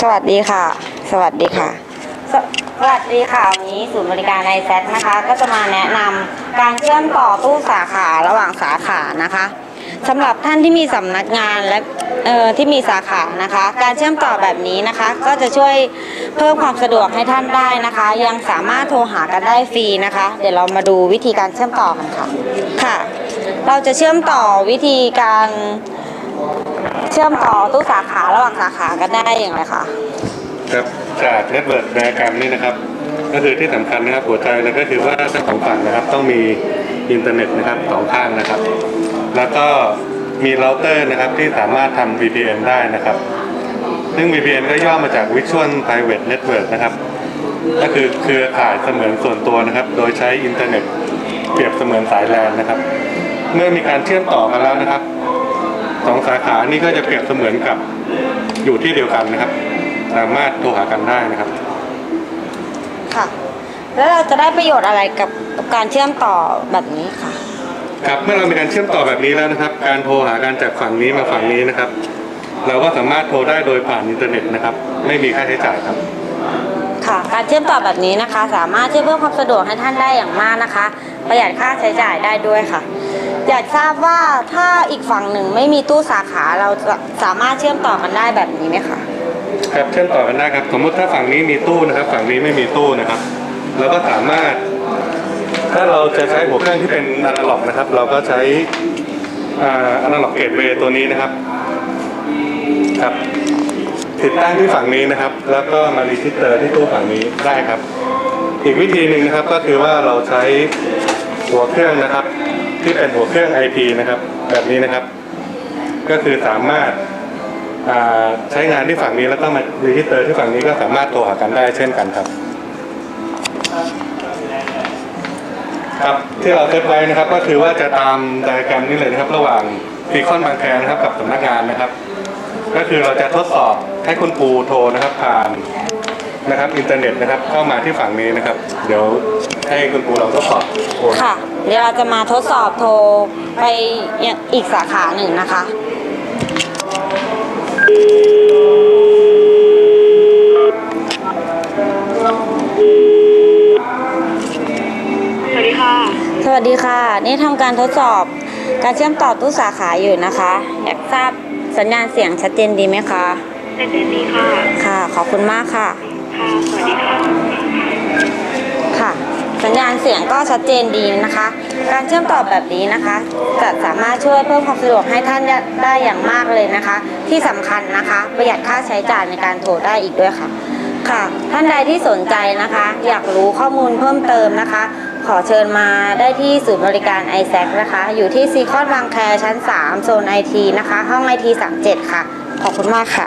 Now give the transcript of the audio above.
สวัสดีค่ะ สวัสดีค่ะ สวัสดีค่ะวันนี้ศูนย์บริการไอแซนะคะ ก็จะมาแนะนำการเชื่อมต่อตู้สาขาระหว่างสาขานะคะสำหรับท่านที่มีสำนักงานและเอ่อที่มีสาขานะคะ การเชื่อมต่อแบบนี้นะคะ ก็จะช่วยเพิ่มความสะดวกให้ท่านได้นะคะ ยังสามารถโทรหากันได้ฟรีนะคะ เดี๋ยวเรามาดูวิธีการเชื่อมต่อกันค่ะค่ะ เราจะเชื่อมต่อวิธีการ เชื่อมต่อตู้สาขาระหว่างสาขากันได้อย่างไรคะครับจากเน็ตเวิร์กไดอะแกรมนี่นะครับ ก็คือที่สำคัญนะครับหัวใจเลยก็คือว่าทั้งสองฝั่งนะครับต้องมีอินเทอร์เน็ตนะครับสองข้างนะครับ แล้วก็มีเราเตอร์นะครับที่สามารถทำ VPN ได้นะครับ ซึ่ง VPN ก็ย่อมาจาก Visual Private Network นะครับ ก็คือเครือข่ายเสมือนส่วนตัวนะครับ โดยใช้อินเทอร์เน็ตเปรียบเสมือนสายแลนนะครับ เมื่อมีการเชื่อมต่อกันแล้วนะครับ สองสาขานี่ก็จะเปรียบเสมือนกับอยู่ที่เดียวกันนะครับ สามารถโทรหากันได้นะครับ ค่ะ แล้วเราจะได้ประโยชน์อะไรกับกับการเชื่อมต่อแบบนี้ค่ะ ครับเมื่อเรามีการเชื่อมต่อแบบนี้แล้วนะครับ การโทรหากันจากฝั่งนี้มาฝั่งนี้นะครับ เราก็สามารถโทรได้โดยผ่านอินเทอร์เน็ตนะครับ ไม่มีค่าใช้จ่ายครับ ค่ะ การเชื่อมต่อแบบนี้นะคะ สามารถช่วยเพิ่มความสะดวกให้ท่านได้อย่างมากนะคะ ประหยัดค่าใช้จ่ายได้ด้วยค่ะ อยากทราบว่าถ้าอีกฝั่งหนึ่งไม่มีตู้สาขาเราจะสามารถเชื่อมต่อกันได้แบบนี้ไหมคะ ครับเชื่อมต่อกันได้ครับ สมมติถ้าฝั่งนี้มีตู้นะครับ ฝั่งนี้ไม่มีตู้นะครับเราก็สามารถ ถ้าเราจะใช้หัวเครื่องที่เป็นอนาล็อกนะครับ เราก็ใช้อนาล็อกเกตเวย์ตัวนี้นะครับครับติดตั้งที่ฝั่งนี้นะครับ แล้วก็มารีจิสเตอร์ที่ตู้ฝั่งนี้ได้ครับ อีกวิธีหนึ่งนะครับก็คือว่าเราใช้หัวเครื่องนะครับ ที่เป็นหัวเครื่อง IP นะครับ แบบนี้นะครับ ก็คือสามารถาใช้งานที่ฝั่งนี้แล้วก็มารีจิสเตอร์ที่ฝั่งนี้ก็สามารถโทรหากันได้เช่นกันครับ ครับที่เราเซตไว้นะครับ ก็คือว่าจะตามไดอะแกรมนี้เลยนะครับ ระหว่างฟีคอนบางแคนะครับ กับสำนักงานนะครับ ก็คือเราจะทดสอบให้คุณครูโทรนะครับผ่านนะครับอินเทอร์เน็ตนะครับเข้ามาที่ฝั่งนี้นะครับ เดี๋ยว ให้คุณครูเราทดสอบโทรค่ะ เดี๋ยวเราจะมาทดสอบโทรไปอีกสาขาหนึ่งนะคะสวัสดีค่ะ สวัสดีค่ะ นี่ทำการทดสอบการเชื่อมต่อตู้สาขาอยู่นะคะ อยากทราบสัญญาณเสียงชัดเจนดีไหมคะเจนนี่ค่ะ ค่ะ ขอบคุณมากค่ะ ค่ะ สวัสดีค่ะค่ะ สัญญาณเสียงก็ชัดเจนดีนะคะ การเชื่อมต่อแบบนี้นะคะ จะสามารถช่วยเพิ่มความสะดวกให้ท่านได้อย่างมากเลยนะคะ ที่สำคัญนะคะ ประหยัดค่าใช้จ่ายในการโทรได้อีกด้วยค่ะ ค่ะ ท่านใดที่สนใจนะคะ อยากรู้ข้อมูลเพิ่มเติมนะคะ ขอเชิญมาได้ที่ศูนย์บริการ i s a c นะคะ อยู่ที่ซีคอนบางแคชั้น 3 โซนไอทีนะคะ ห้องไอที37 ค่ะ ขอบคุณมากค่ะ